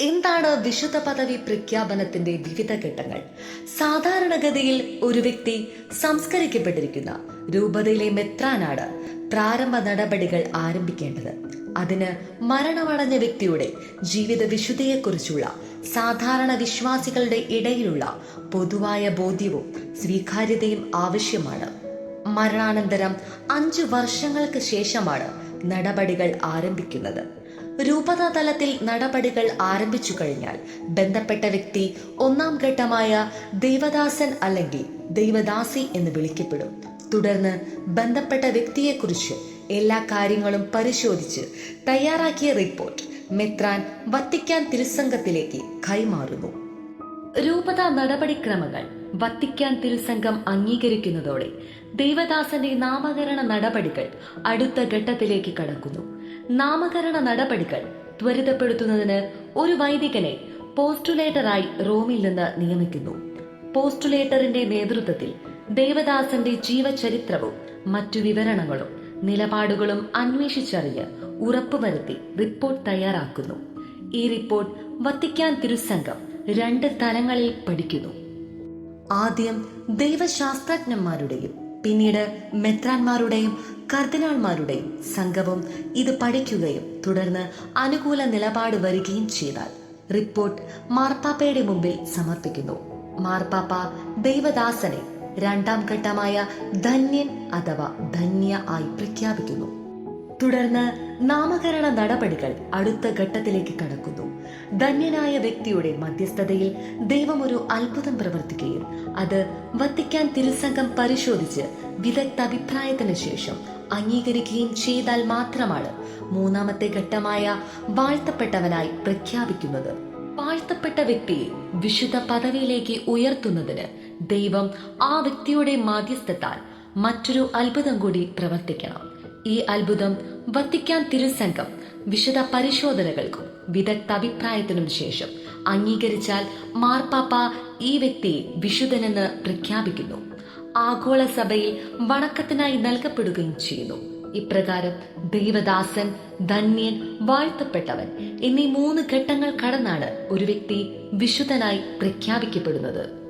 എന്താണ് വിശുദ്ധ പദവി പ്രഖ്യാപനത്തിന്റെ വിവിധ ഘട്ടങ്ങൾ? സാധാരണഗതിയിൽ ഒരു വ്യക്തി സംസ്കരിക്കപ്പെട്ടിരിക്കുന്ന രൂപതയിലെ മെത്രാനാണ് പ്രാരംഭ നടപടികൾ ആരംഭിക്കേണ്ടത്. അതിന് മരണമടഞ്ഞ വ്യക്തിയുടെ ജീവിത വിശുദ്ധിയെക്കുറിച്ചുള്ള സാധാരണ വിശ്വാസികളുടെ ഇടയിലുള്ള പൊതുവായ ബോധ്യവും സ്വീകാര്യതയും ആവശ്യമാണ്. മരണാനന്തരം അഞ്ചു വർഷങ്ങൾക്ക് ശേഷമാണ് നടപടികൾ ആരംഭിക്കുന്നത്. രൂപത തലത്തിൽ നടപടികൾ ആരംഭിച്ചു കഴിഞ്ഞാൽ ബന്ധപ്പെട്ട വ്യക്തി ഒന്നാം ഘട്ടമായ ദൈവദാസൻ അല്ലെങ്കിൽ ദൈവദാസി എന്ന് വിളിക്കപ്പെടും. തുടർന്ന് ബന്ധപ്പെട്ട വ്യക്തിയെക്കുറിച്ച് എല്ലാ കാര്യങ്ങളും പരിശോധിച്ച് തയ്യാറാക്കിയ റിപ്പോർട്ട് മെത്രാൻ വത്തിക്കാൻ തിരുസംഘത്തിലേക്ക് കൈമാറുന്നു. രൂപത നടപടിക്രമങ്ങൾ വത്തിക്കാൻ തിരുസംഘം അംഗീകരിക്കുന്നതോടെ ദൈവദാസന്റെ നാമകരണ നടപടികൾ അടുത്ത ഘട്ടത്തിലേക്ക് കടക്കുന്നു. നാമകരണ നടപടികൾ ത്വരിതപ്പെടുത്തുന്നതിന് ഒരു വൈദികനെ പോസ്റ്റുലേറ്ററായി റോമിൽ നിന്ന് നിയമിക്കുന്നു. പോസ്റ്റുലേറ്ററിന്റെ നേതൃത്വത്തിൽ ദേവദാസന്റെ ജീവചരിത്രവും മറ്റു വിവരണങ്ങളും നിലപാടുകളും അന്വേഷിച്ചറിഞ്ഞ് ഉറപ്പുവരുത്തി റിപ്പോർട്ട് തയ്യാറാക്കുന്നു. ഈ റിപ്പോർട്ട് വത്തിക്കാൻ തിരുസംഘം രണ്ട് തലങ്ങളിൽ പഠിക്കുന്നു. ആദ്യം ദൈവശാസ്ത്രജ്ഞന്മാരുടെയും പിന്നീട് മെത്രാന്മാരുടെയും കർദിനാൾമാരുടെയും സംഘവും ഇത് പഠിക്കുകയും തുടർന്ന് അനുകൂല നിലപാട് വരികയും ചെയ്താൽ റിപ്പോർട്ട് മാർപ്പാപ്പയുടെ മുമ്പിൽ സമർപ്പിക്കുന്നു. മാർപ്പാപ്പ ദൈവദാസനെ രണ്ടാം ഘട്ടമായ ധന്യൻ അഥവാ ധന്യ ആയി പ്രഖ്യാപിക്കുന്നു. തുടർന്ന് നാമകരണ നടപടികൾ അടുത്ത ഘട്ടത്തിലേക്ക് കടക്കുന്നു. ധന്യനായ വ്യക്തിയുടെ മധ്യസ്ഥതയിൽ ദൈവം ഒരു അത്ഭുതം പ്രവർത്തിക്കുകയും അത് വത്തിക്കാൻ തിരുസംഘം പരിശോധിച്ച് വിദഗ്ധ അഭിപ്രായത്തിന് ശേഷം അംഗീകരിക്കുകയും ചെയ്താൽ മാത്രമാണ് മൂന്നാമത്തെ ഘട്ടമായ വാഴ്ത്തപ്പെട്ടവനായി പ്രഖ്യാപിക്കുന്നത്. വാഴ്ത്തപ്പെട്ട വ്യക്തിയെ വിശുദ്ധ പദവിയിലേക്ക് ഉയർത്തുന്നതിന് ദൈവം ആ വ്യക്തിയുടെ മാധ്യസ്ഥത്താൽ മറ്റൊരു അത്ഭുതം കൂടി പ്രവർത്തിക്കണം. ഈ അത്ഭുതം വത്തിക്കാൻ തിരുസംഘം വിശദ പരിശോധനകൾക്കും വിദഗ്ധ അഭിപ്രായത്തിനും ശേഷം അംഗീകരിച്ചാൽ മാർപ്പാപ്പ ഈ വ്യക്തിയെ വിശുദ്ധനെന്ന് പ്രഖ്യാപിക്കുന്നു. ആഗോള സഭയിൽ വണക്കത്തിനായി നൽകപ്പെടുകയും ചെയ്യുന്നു. ഇപ്രകാരം ദൈവദാസൻ ധന്യൻ വാഴ്ത്തപ്പെട്ടവൻ എന്നീ മൂന്ന് ഘട്ടങ്ങൾ കടന്നാണ് ഒരു വ്യക്തി വിശുദ്ധനായി പ്രഖ്യാപിക്കപ്പെടുന്നത്.